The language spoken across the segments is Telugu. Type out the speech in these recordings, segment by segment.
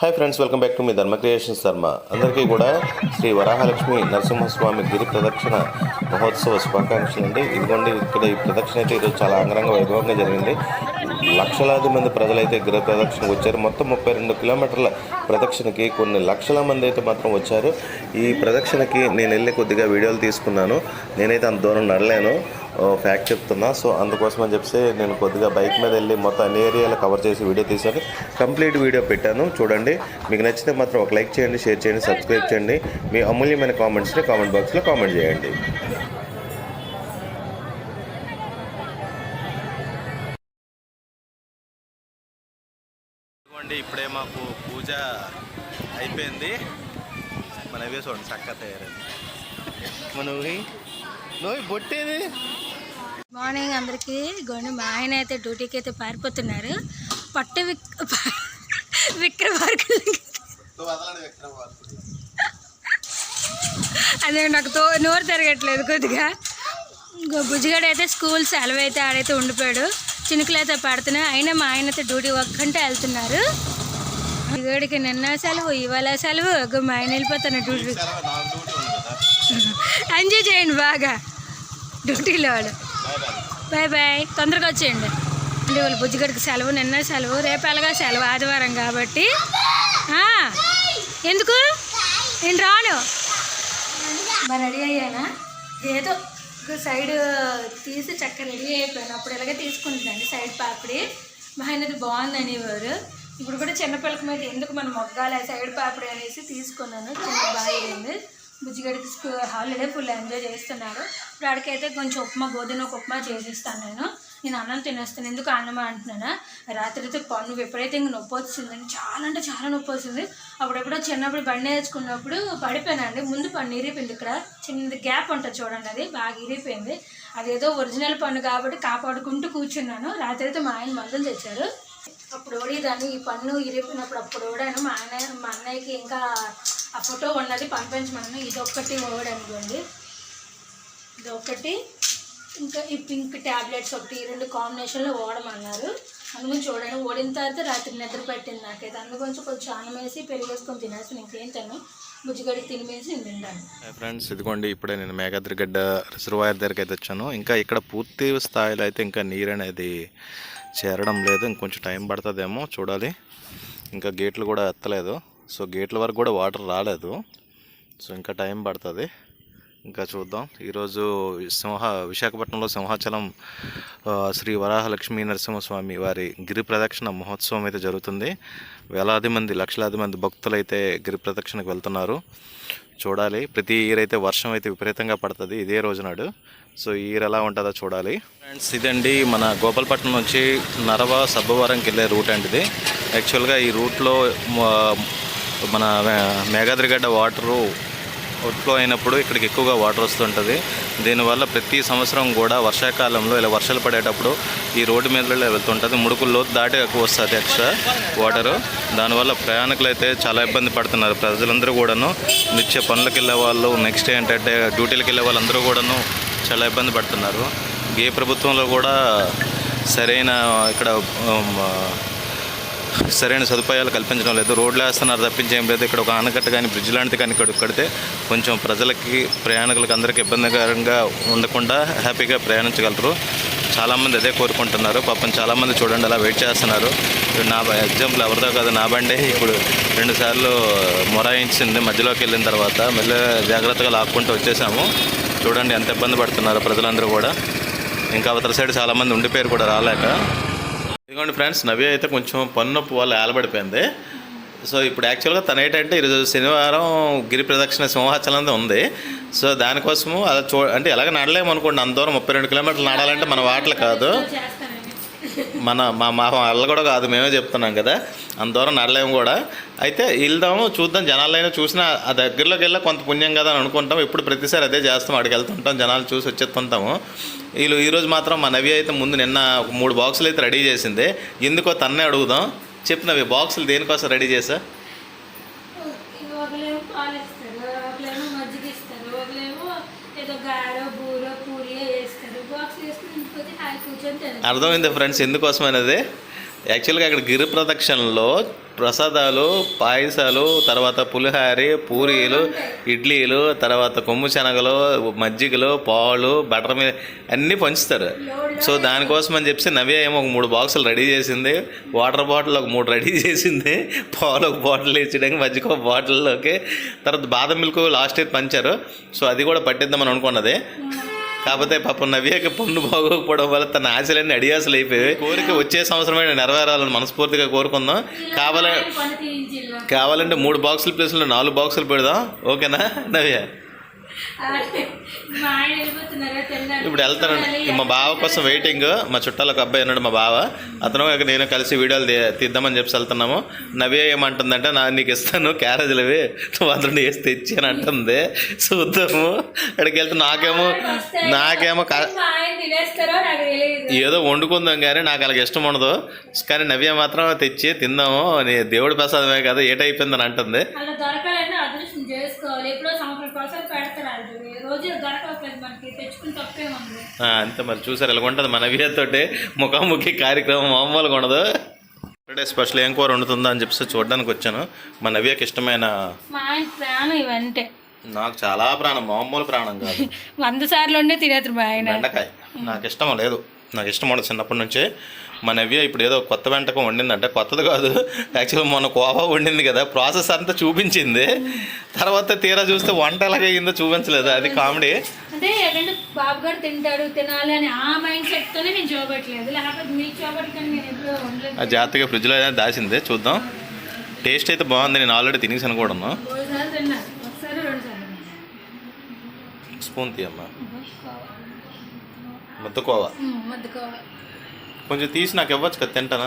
Hi friends welcome back to me Dharma creations ధర్మ అందరికీ కూడా శ్రీ వరాహలక్ష్మి నరసింహస్వామి గిరి ప్రదక్షిణ మహోత్సవ శుభాకాంక్షలు అండి ఇదిగోండి ఇక్కడ ఈ ప్రదక్షిణ అయితే ఈరోజు చాలా అంగరంగ వైభవంగా జరిగింది. లక్షలాది మంది ప్రజలైతే గృహ ప్రదక్షిణకు వచ్చారు. మొత్తం ముప్పై రెండు కిలోమీటర్ల ప్రదక్షిణకి కొన్ని లక్షల మంది అయితే మాత్రం వచ్చారు. ఈ ప్రదక్షిణకి నేను వెళ్ళి కొద్దిగా వీడియోలు తీసుకున్నాను. నేనైతే అంత దూరం నడలేను. ఫ్యాక్ట్ చెప్తున్నా. సో అందుకోసం అని చెప్పి నేను కొద్దిగా బైక్ మీద వెళ్ళి మొత్తం అన్ని ఏరియాలు కవర్ చేసి వీడియో తీశాను. కంప్లీట్ వీడియో పెట్టాను. చూడండి. మీకు నచ్చితే మాత్రం ఒక లైక్ చేయండి షేర్ చేయండి సబ్స్క్రైబ్ చేయండి. మీ అమూల్యమైన కామెంట్స్ని కామెంట్ బాక్స్లో కామెంట్ చేయండి. అవే తయారైంది మన నువ్వు బొట్టేది. మార్నింగ్ అందరికీ గోండి మా ఆయన అయితే డ్యూటీకి అయితే పారిపోతున్నారు. పట్టు విక్ విక్రమార్కులు అదే నాకు తో నోరు తిరగట్లేదు కొద్దిగా. ఇంకో బుజ్జిగాడు అయితే స్కూల్ సెలవు అయితే ఆడైతే ఉండిపోయాడు. చినుకులు అయితే పడుతున్నాయి. అయినా మా ఆయన అయితే డ్యూటీ ఒక్కంటే వెళ్తున్నారు. బుజ్జిగాడికి నిన్న సెలవు ఇవాళ సెలవు. మా ఆయన వెళ్ళిపోతాను డ్యూటీ ఎంజాయ్ చేయండి బాగా. డ్యూటీలో వాడు. బాయ్ బాయ్ తొందరగా వచ్చేయండి. అంటే వాళ్ళు బుజ్జిగడికి సెలవు నిన్న సెలవు. రేపు ఎలాగా సెలవు ఆదివారం కాబట్టి. ఎందుకు? నేను రాను. మరి రెడీ అయ్యానా? ఏదో ఒక సైడ్ తీసి చక్క రెడీ అయిపోయాను. అప్పుడు ఇలాగే తీసుకుంటుందండి సైడ్ పాపిడి. మా ఆయనది బాగుంది అనేవారు ఇప్పుడు కూడా చిన్నపిల్లకి మీద ఎందుకు మనం మొగ్గాలి? సైడ్ పాపడి అనేసి తీసుకున్నాను. చిన్న బాగా అయింది బుజ్జిగడికి హాలిడే ఫుల్ ఎంజాయ్ చేస్తున్నాడు. ఇప్పుడు ఆడికైతే కొంచెం ఉప్మా గోధుమ ఉప్మా చేసిస్తాను నేను. నేను అన్నం తినేస్తాను. ఎందుకు అన్నం అంటున్నానా? రాత్రి అయితే పన్ను విపరీతంగా నొప్పి వచ్చిందని చాలా అంటే చాలా నొప్పి వచ్చింది. అప్పుడెప్పుడో చిన్నప్పుడు బండి వేసుకున్నప్పుడు పడిపోయానండి. ముందు పన్ను ఇరిపోయింది ఇక్కడ. చిన్నది గ్యాప్ ఉంటుంది చూడండి అది. బాగా ఇరిపోయింది అదేదో ఒరిజినల్ పన్ను కాబట్టి కాపాడుకుంటూ కూర్చున్నాను. రాత్రి అయితే మా ఆయన మందులు తెచ్చారు. అప్పుడు ఓడేదాన్ని. ఈ పన్ను ఇరిపినప్పుడు అప్పుడు ఓడాను. మా అన్నయ్య మా అన్నయ్యకి ఇంకా ఆ ఫోటో ఉన్నది పంపించమన్నాను. ఇది ఒక్కటి ఓడనుకోండి ఇది ఇంకా ఈ పింక్ ట్యాబ్లెట్స్ ఒకటి ఈ రెండు కాంబినేషన్లో ఓడమన్నారు. అందుకని చూడండి ఓడిన తర్వాత రాత్రి నిద్ర పెట్టింది నాకైతే. అందుగురించి కొంచెం అన్నం వేసి పెరిగేసుకొని తినేసి ఇంకేం తిన్నాను బుజ్జిగడికి తినివేసి నేను తింటాను. ఫ్రెండ్స్ ఇదిగోండి ఇప్పుడే నేను మేఘాద్రిగడ్డ రిజర్వాయర్ దగ్గరికి అయితే వచ్చాను. ఇంకా ఇక్కడ పూర్తి స్థాయిలో అయితే ఇంకా నీరు అనేది చేరడం లేదు ఇంకొంచెం టైం పడుతుందేమో చూడాలి. ఇంకా గేట్లు కూడా ఎత్తలేదు. సో గేట్ల వరకు కూడా వాటర్ రాలేదు. సో ఇంకా టైం పడుతుంది. ఇంకా చూద్దాం. ఈరోజు సింహ విశాఖపట్నంలో సింహాచలం శ్రీ వరాహలక్ష్మీ నరసింహస్వామి వారి గిరి ప్రదక్షిణ మహోత్సవం అయితే జరుగుతుంది. వేలాది మంది లక్షలాది మంది భక్తులు అయితే గిరి ప్రదక్షిణకు వెళ్తున్నారు. చూడాలి. ప్రతి ఇయర్ అయితే వర్షం అయితే విపరీతంగా పడుతుంది ఇదే రోజు నాడు సో ఈ ఇయర్ ఎలా ఉంటుందో చూడాలి. ఫ్రెండ్స్ ఇదండి మన గోపాలపట్నం నుంచి నరవ సబ్బవరంకి వెళ్ళే రూట్ అండి ఇది. యాక్చువల్గా ఈ రూట్లో మన మేఘాద్రిగడ్డ వాటరు అవుట్ఫ్లో అయినప్పుడు ఇక్కడికి ఎక్కువగా వాటర్ వస్తుంటుంది. దీనివల్ల ప్రతి సంవత్సరం కూడా వర్షాకాలంలో ఇలా వర్షాలు పడేటప్పుడు ఈ రోడ్డు మీద వెళ్తుంటుంది. ముడుకుల్లో దాటి ఎక్కువ వస్తుంది ఎక్స్ట్రా వాటరు దానివల్ల ప్రయాణికులు అయితే చాలా ఇబ్బంది పడుతున్నారు. ప్రజలందరూ కూడాను నిత్య పనులకు వెళ్ళే వాళ్ళు నెక్స్ట్ ఏంటంటే డ్యూటీలకు వెళ్ళే వాళ్ళందరూ కూడాను చాలా ఇబ్బంది పడుతున్నారు. ఏ ప్రభుత్వంలో కూడా సరైన ఇక్కడ సరైన సదుపాయాలు కల్పించడం లేదు. రోడ్లు వేస్తున్నారు తప్పించి ఏం లేదు. ఇక్కడ ఒక ఆనకట్ట కానీ బ్రిడ్జ్ లాంటిది కానీ ఇక్కడ కడితే కొంచెం ప్రజలకి ప్రయాణికులకి అందరికీ ఇబ్బందికరంగా ఉండకుండా హ్యాపీగా ప్రయాణించగలరు. చాలామంది అదే కోరుకుంటున్నారు. పాపం చాలామంది చూడండి అలా వెయిట్ చేస్తున్నారు. నా ఎగ్జాంపుల్ ఎవరిదో కాదు నా బండే. ఇప్పుడు రెండుసార్లు మొరాయించింది మధ్యలోకి వెళ్ళిన తర్వాత మళ్ళీ జాగ్రత్తగా లాక్కుంటూ వచ్చేసాము. చూడండి ఎంత ఇబ్బంది పడుతున్నారు ప్రజలందరూ కూడా. ఇంకా అవతల సైడ్ చాలామంది ఉండిపోయారు కూడా రాలేక. ఇదిగోండి ఫ్రెండ్స్ నవ్య అయితే కొంచెం పన్నునొప్పి వల్ల ఏలబడిపోయింది. సో ఇప్పుడు యాక్చువల్గా తన ఏంటంటే ఈరోజు శనివారం గిరి ప్రదక్షిణ సింహాచలం ఉంది. సో దానికోసము అలా చూ అంటే ఎలాగ నడలేము అనుకోండి అంత దూరం ముప్పై రెండు కిలోమీటర్లు నడాలంటే మన వాటలు కాదు. మన మా మా వాళ్ళ కూడా కాదు మేమే చెప్తున్నాం కదా. అంత దూరం నడలేము కూడా. అయితే వెళ్దాము చూద్దాం. జనాలైనా చూసినా ఆ దగ్గరలోకి వెళ్ళా కొంత పుణ్యం కదా అని అనుకుంటాం. ఇప్పుడు ప్రతిసారి అదే చేస్తాం. అక్కడికి వెళ్తుంటాం జనాలు చూసి వచ్చేస్తుంటాము. వీళ్ళు ఈరోజు మాత్రం మా నవి అయితే ముందు నిన్న ఒక మూడు బాక్సులు అయితే రెడీ చేసింది. ఎందుకో తన్నే అడుగుదాం. చెప్పినవి బాక్సులు దేనికోసం రెడీ చేసా ఒకలేమో పాలు ఇస్తారు ఒకలేమో మజ్జిగ ఇస్తారు ఒకలేమో ఏదో గాడో బూరో పూరి వేస్తారు బాక్స్ వేసుకుని ఇంటికి హాయి కూర్చొని తింటారు అర్థమైంది ఫ్రెండ్స్ ఎందుకోసం అనేది యాక్చువల్గా అక్కడ గిరి ప్రదక్షిణలో ప్రసాదాలు పాయసాలు తర్వాత పులిహారి పూరీలు ఇడ్లీలు తర్వాత కొమ్ము శనగలు మజ్జిగలు పాలు బటర్ మిల్ అన్నీ పంచుతారు. సో దానికోసం అని చెప్పి నవ్య ఏమో ఒక మూడు బాక్సులు రెడీ చేసింది. వాటర్ బాటిల్ ఒక మూడు రెడీ చేసింది. పాలు ఒక బాటిల్ ఇచ్చడానికి మజ్జిగ ఒక బాటిల్లోకి తర్వాత బాదం మిల్క్ లాస్ట్ ఇయర్ పంచారు. సో అది కూడా పట్టిద్దామని అనుకున్నది. కాకపోతే పాపం నవ్యకి పన్ను బాగోకపోవడం వల్ల తన ఆశలన్నీ అడియాసలు అయిపోయాయి. కోరిక వచ్చే సంవత్సరమే నెరవేరాలని మనస్ఫూర్తిగా కోరుకుందాం. కావాల. కావాలంటే మూడు బాక్సుల ప్లేస్లో నాలుగు బాక్సులు పెడదాం. ఓకేనా నవ్య? ఇప్పుడు వెళ్తానండి మా బావ కోసం వెయిటింగ్. మా చుట్టాల ఒక అబ్బాయి ఉన్నాడు మా బావ. అతను నేను కలిసి వీడియోలు తీద్దామని చెప్పి వెళ్తున్నాము. నవ్య ఏమంటుందంటే నా నీకు ఇస్తాను క్యారేజీలు అవి నువ్వు అందులో వేసి తెచ్చి అని అంటుంది. చూద్దాము. అక్కడికి వెళ్తే నాకేమో నాకేమో ఏదో వండుకుందాం కానీ నాకు అలాగ ఇష్టం ఉండదు. కానీ నవ్య మాత్రం తెచ్చి తిందాము. అని దేవుడి ప్రసాదమే కదా ఏటైపోయిందని అంటుంది. చేసుకోవాలి. ఎప్పుడో సంవత్సరం కోసం అంతే మరి చూసారు ఎలా ఉంటుంది మన నవ్యతోటి ముఖాముఖి కార్యక్రమం మామూలుగా ఉండదు. టుడే స్పెషల్ ఏం కూర వండుతుందా అని చెప్పి చూడడానికి వచ్చాను. మా నవ్యకి ఇష్టమైన ప్రాణం ఇవంటే. నాకు చాలా ప్రాణం మామూలు ప్రాణం కాదు. వంద సార్లు ఉండే మా ఆయన. బెండకాయ. నాకు ఇష్టం లేదు. నాకు ఇష్టం చిన్నప్పటి నుంచే. మా నవ్య ఇప్పుడు ఏదో కొత్త వంటకం వండిందంటే కొత్తది కాదు. యాక్చువల్గా మొన్న కోవా వండింది కదా ప్రాసెస్ అంతా చూపించింది. తర్వాత తీరా చూస్తే వంట ఎలాగైందో చూపించలేదు. అది కామెడీ. అంటే ఏంటంటే బాబు గారు తింటాడు తినాలి అని ఆ మైండ్ సెట్ తోనే నేను చూపట్లేదు లేకపోతే మీకు చూపట్టుకొని నేను ఎప్పుడూ ఉండలేదు. ఆ జాగ్రత్తగా ఫ్రిడ్జ్లో దాచింది చూద్దాం. టేస్ట్ అయితే బాగుంది నేను ఆల్రెడీ తినేసాను కూడా స్పూన్ తీయమ్మా. ముద్దకోవా? కొంచెం తీసి నాకు ఇవ్వచ్చు కదా తింటానా?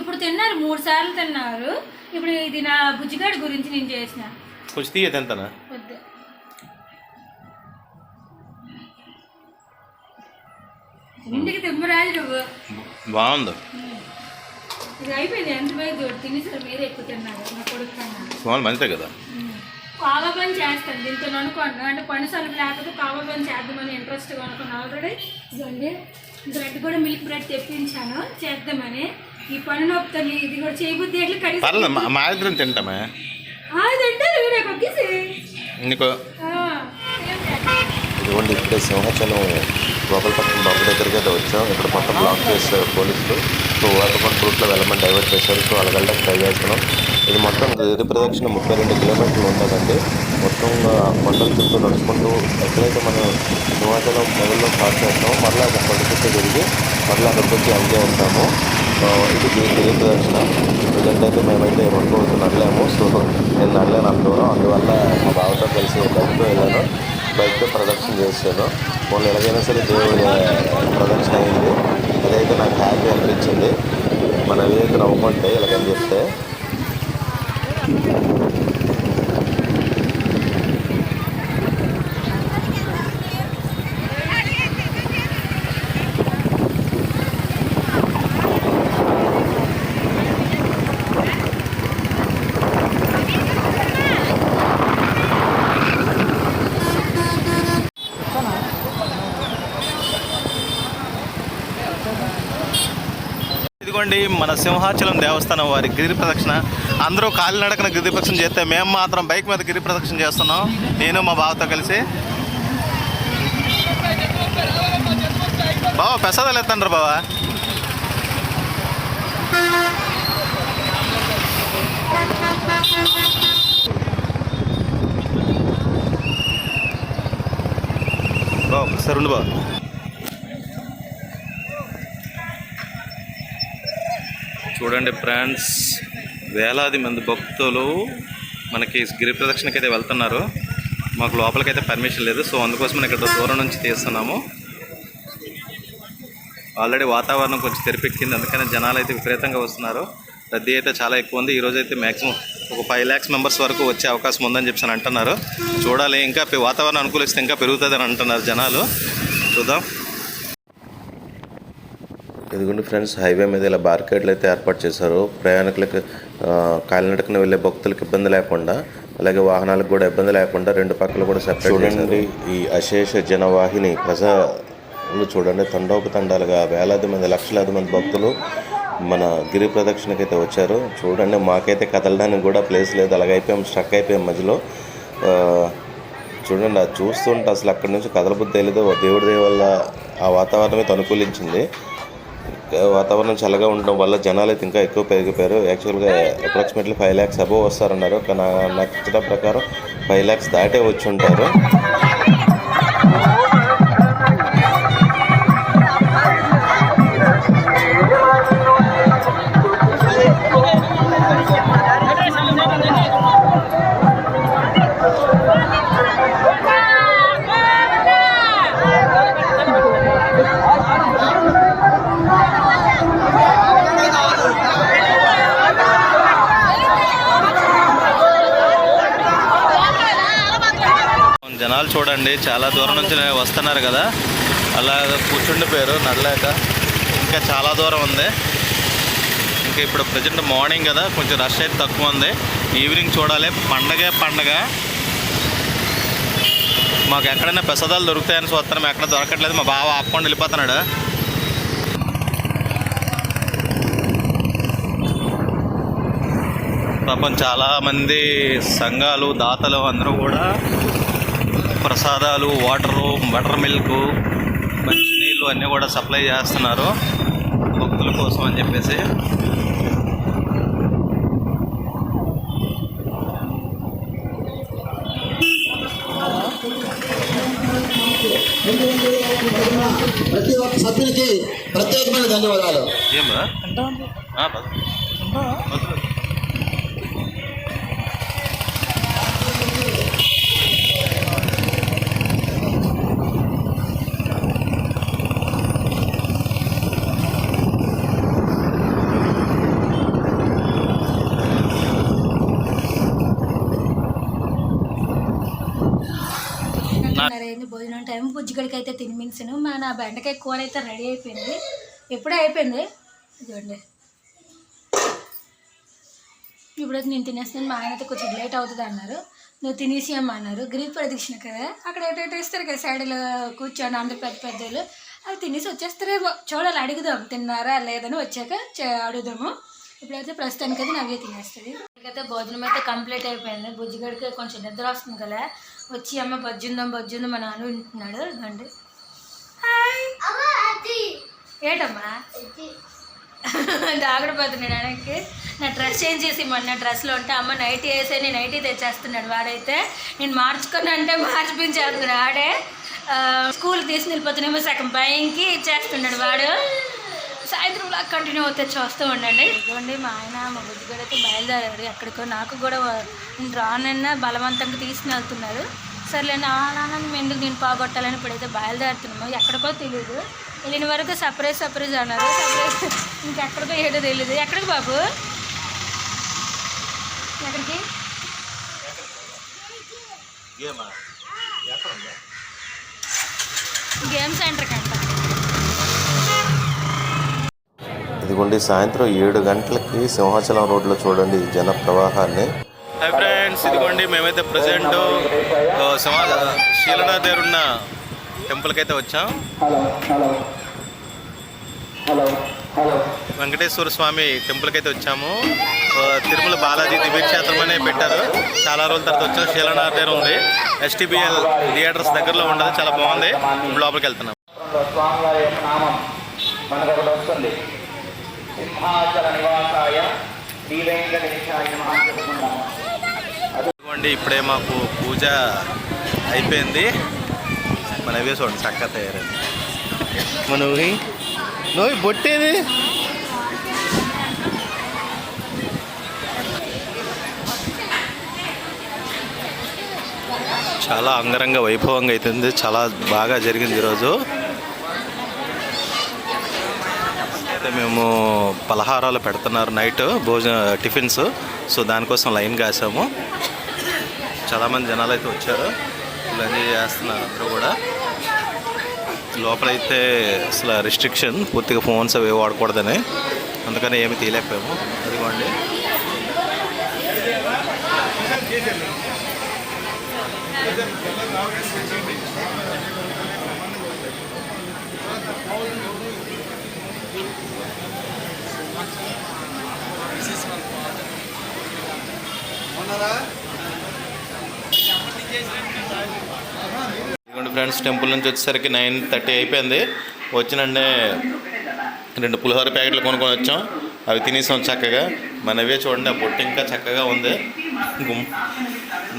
ఇప్పుడు తిన్నారు మూడు సార్లు తిన్నారు. ఇప్పుడు ఇది నా బుజ్జిగాడి గురించి నేను చేసిన. కొంచెం తీయ తింటానా? వద్దు. ఇంటికి తిమ్మరాజు నువ్వు. బాగుంది. ఇది అయిపోయింది ఎంత తినేసారు మీరే ఎక్కువ తిన్నారు నా కొడుకు కన్నా. బాగుంది మంచిదే కదా. కావా పని చేస్తాను. దీంతో అనుకోండి అంటే పని సరుకు లేకపోతే కావా పని చేద్దామని ఇంట్రెస్ట్గా అనుకున్నాను ఆల్రెడీ ఇదండి బ్రెడ్ కూడా మిల్క్ బ్రెడ్ తెప్పించాను. చేద్దామని. ఈ పని నొప్పుతో ఇది కూడా చేయబుద్ధి ఎట్లా కడిగి మా- ఇద్దరం తింటామే. ఇదిగోండి ఇప్పుడే సింహాచలం లోపల పక్కన బాబు దగ్గరికి అయితే వచ్చాం. ఇక్కడ మొత్తం బ్లాక్ చేస్తారు పోలీసులు. సో వాటర్ఫాల్ రూట్లో వెళ్ళమని డైవర్ట్ చేశారు. సో అలా వెళ్ళడానికి ట్రై చేస్తున్నాం. ఇది మొత్తం గిరి ప్రదక్షిణ ముప్పై రెండు కిలోమీటర్లు ఉంటుందండి. మొత్తం కొండల చుట్టూ నడుచుకుంటూ ఎక్కడైతే మనం సింహాచలం మొదల్లో స్టార్ట్ చేస్తామో మళ్ళీ అక్కడ కొండ చుట్టూ తిరిగి మళ్ళీ అక్కడికి వచ్చి ఎంజాయ్ చేస్తాము. ఇది గిరి ప్రదక్షిణ. ప్రజెంట్ అయితే మేమైతే రెండు నడలేము. సో నేను నడలేను అంత అందువల్ల మా బావతో కలిసి ఒక వెళ్ళాను. బైక్తో ప్రదక్షిణ చేశాను. మొన్న ఎలాగైనా సరే దేవుడి ప్రదక్షిణ అయింది. అదైతే నాకు హ్యాపీ అనిపించింది. మన ఏదైతే నవ్వుకుంటే ఇలాగని చెప్తే చూడండి మన సింహాచలం దేవస్థానం వారి గిరి ప్రదక్షిణ. అందరూ కాలినడకన గిరి ప్రదక్షిణ చేస్తే మేము మాత్రం బైక్ మీద గిరి ప్రదక్షిణ చేస్తున్నాం. నేను మా బావతో కలిసి. బావ ప్రసాదాలు ఎత్తండ్రు బావా. బావ ఒకసారి ఉండు బావ. చూడండి ఫ్రెండ్స్ వేలాది మంది భక్తులు మనకి గిరి ప్రదక్షిణకి అయితే వెళ్తున్నారు. మాకు లోపలికైతే పర్మిషన్ లేదు సో అందుకోసం ఇక్కడ దూరం నుంచి తీస్తున్నాము. ఆల్రెడీ వాతావరణం కొంచెం తెరిపెక్కింది అందుకని జనాలు అయితే విపరీతంగా వస్తున్నారు. రద్దీ అయితే చాలా ఎక్కువ ఉంది. ఈరోజు అయితే మ్యాక్సిమం ఒక ఫైవ్ ల్యాక్స్ మెంబర్స్ వరకు వచ్చే అవకాశం ఉందని చెప్పి అని అంటున్నారు. చూడాలి ఇంకా వాతావరణం అనుకూలిస్తే ఇంకా పెరుగుతుందని అంటున్నారు జనాలు. చూద్దాం. ఇదిగోండి ఫ్రెండ్స్ హైవే మీద ఇలా బార్కెట్లు అయితే ఏర్పాటు చేశారు. ప్రయాణికులకు కాలినడకన వెళ్ళే భక్తులకు ఇబ్బంది లేకుండా అలాగే వాహనాలకు కూడా ఇబ్బంది లేకుండా రెండు పక్కలు కూడా సెపరేట్ చూడండి ఈ అశేష జనవాహిని ప్రజలు చూడండి తండోపతండాలుగా వేలాది మంది లక్షలాది మంది భక్తులు మన గిరి ప్రదక్షిణకి అయితే వచ్చారు. చూడండి మాకైతే కదలడానికి కూడా ప్లేస్ లేదు. అలాగ అయిపోయాం స్ట్రక్ అయిపోయాం మధ్యలో. చూడండి అది చూస్తుంటే అసలు అక్కడి నుంచి కదలబుద్ధి లేదు. దేవుడి వల్ల ఆ వాతావరణం అయితే అనుకూలించింది. వాతావరణం చల్లగా ఉండడం వల్ల జనాలు అయితే ఇంకా ఎక్కువ పెరిగిపోయారు. యాక్చువల్గా అప్రాక్సిమేట్లీ ఫైవ్ ల్యాక్స్ అబోవ్ వస్తారన్నారు. కానీ నచ్చిన ప్రకారం ఫైవ్ ల్యాక్స్ దాటే వచ్చి ఉంటారు జనాలు చాలా దూరం నుంచి వస్తున్నారు కదా. అలా కూర్చుండిపోయారు నడలేక. ఇంకా చాలా దూరం ఉంది. ఇంకా ఇప్పుడు ప్రజెంట్ మార్నింగ్ కదా కొంచెం రష్ అయితే తక్కువ ఉంది. ఈవినింగ్ చూడాలి. పండగే పండగ. మాకు ఎక్కడైనా పెసదాలు దొరుకుతాయని చూస్తున్నాం. ఎక్కడ దొరకట్లేదు. మా బావ ఆపుకొని వెళ్ళిపోతున్నాడు. పాపం చాలామంది సంఘాలు దాతలు అందరూ కూడా ప్రసాదాలు వాటరు బటర్ మిల్క్ మంచినీళ్ళు అన్నీ కూడా సప్లై చేస్తున్నారు. భక్తుల కోసం అని చెప్పేసి. ప్రతి ఒక్క సభ్యునికి ప్రత్యేకమైన ధన్యవాదాలు. ఏమా ఆ, పద. వద్దు. అయింది భోజనం అయితే తినిపించాను మా నా బెండకాయ కూర అయితే రెడీ అయిపోయింది. ఎప్పుడే అయిపోయింది. ఇదిగోండి. ఇప్పుడైతే నేను తినేస్తాను. మా ఆయన అయితే కొంచెం లేట్ అవుతుంది అన్నారు. నువ్వు తినేసి అన్నారు. గిరి ప్రదక్షిణ కదా. అక్కడ ఏటైతే ఇస్తారు కదా సైడ్లో కూర్చొని అందరు పెద్ద పెద్దలు అవి తినేసి వచ్చేస్తారేమో. చూడాలి అడుగుదాం. తిన్నారా లేదని వచ్చాక చే- అడుగుదాము. ఇప్పుడైతే ప్రస్తుతానికి అయితే నవ్వే తినేస్తుంది. ఇక్కడైతే భోజనం అయితే కంప్లీట్ అయిపోయింది. బుజ్జిగడికి కొంచెం నిద్ర వస్తుంది కదా. వచ్చి అమ్మ బజ్జుందాం బజ్జుందాం మా నాన్న వింటున్నాడు. హాయ్. ఏటమ్మా? దాగడిపోతున్నాడు ఆయనకి. నా డ్రెస్ చేంజ్ చేసి మొన్న డ్రెస్లో ఉంటే అమ్మ నైటీ వేసే నేను నైటీ తెచ్చేస్తున్నాడు వాడైతే. నేను మార్చుకొని అంటే మార్చిపించేస్తున్నాడు ఆడే స్కూల్కి తీసుకుని వెళ్ళిపోతున్నామో సగం భయంకి ఇచ్చేస్తున్నాడు వాడు. సాయంత్రం లాగా కంటిన్యూ అవుతే చూస్తూ ఉండండి. ఇదిగోండి మా ఆయన మా బుజ్జిగడ అయితే బయలుదేరాడు. ఎక్కడికో నాకు కూడా నేను రానన్నా బలవంతంగా తీసుకుని వెళ్తున్నారు. సర్లే నా నాన్న ఎందుకు నేను పోగొట్టాలని ఇప్పుడైతే బయలుదేరుతున్నాము ఎక్కడికో తెలియదు వెళ్ళిన వరకు సర్ప్రైజ్ సర్ప్రైజ్ అన్నారు. సర్ప్రైజ్. ఇంకెక్కడికో ఏదో తెలియదు ఎక్కడికి బాబు? ఎక్కడికి? గేమ్ సెంటర్కి అంట. ఇదిగోండి సాయంత్రం ఏడు గంటలకి సింహాచలం రోడ్లో చూడండి జన ప్రవాహాన్ని హాయ్ ఫ్రెండ్స్ ఇదిగోండి మేమైతే ప్రజెంట్ సింహ శీలనా దగ్గర ఉన్న టెంపుల్కి అయితే వచ్చాం వెంకటేశ్వర స్వామి టెంపుల్కి అయితే వచ్చాము తిరుమల బాలాజీ దివ్యక్షేత్రం అనే పెట్టారు. చాలా రోజుల తర్వాత వచ్చాం. శీలనా దగ్గర ఉంది. ఎస్టీబీఎల్ థియేటర్స్ దగ్గరలో ఉండదు. చాలా బాగుంది. లోపలికి వెళ్తున్నాం. స్వామివారి యొక్క నామం మనకు ఒకటి వస్తుంది. సింహాచల నివాసాయ ఇప్పుడే మాకు పూజ అయిపోయింది. మన అవే చూడండి చక్కగా తయారైంది. మన ఊహి నువ్వు బొట్టేది. చాలా అంగరంగ వైభవంగా అవుతుంది చాలా బాగా జరిగింది ఈరోజు. అయితే మేము పలహారాలు పెడుతున్నారు నైట్ భోజన టిఫిన్స్. సో దానికోసం లైన్ కాసాము చాలామంది జనాలు అయితే వచ్చారు. ఎంజాయ్ చేస్తున్నారు అందరూ కూడా. లోపలైతే అసలు రిస్ట్రిక్షన్ పూర్తిగా ఫోన్స్ అవి వాడకూడదని. అందుకని ఏమి తీయలేకపోయాము. అదిగోండి. ఇదిగోండి ఫ్రెండ్స్ టెంపుల్ నుంచి వచ్చేసరికి నైన్ థర్టీ అయిపోయింది. వచ్చినండే రెండు పులిహోర ప్యాకెట్లు కొనుక్కొని వచ్చాం. అవి తినేసాం చక్కగా. మనవే చూడండి ఆ బొట్టు ఇంకా చక్కగా ఉంది.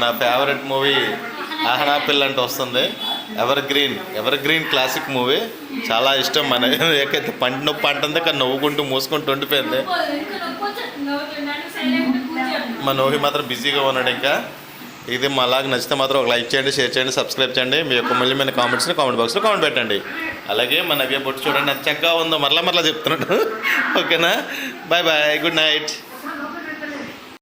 నా ఫేవరెట్ మూవీ ఆహనా పిల్ల అంటే వస్తుంది. Evergreen evergreen classic movie చాలా ఇష్టం మన ఏకైతే పంట నొప్పి అంటుంది కానీ నవ్వుకుంటూ మూసుకుంటూ ఉండిపోయింది. మా నోహి మాత్రం బిజీగా ఉన్నాడు ఇంకా. ఇది మా నచ్చితే మాత్రం ఒక లైక్ చేయండి షేర్ చేయండి సబ్స్క్రైబ్ చేయండి. మీ యొక్క మళ్ళీ మన కామెంట్స్ని కామెంట్ బాక్స్లో కామెంట్ పెట్టండి. అలాగే మన నవ్య బొట్టు చూడండి ఎంత చక్కగా ఉందో మరలా మరలా చెప్తున్నాడు. ఓకేనా? Bye bye good night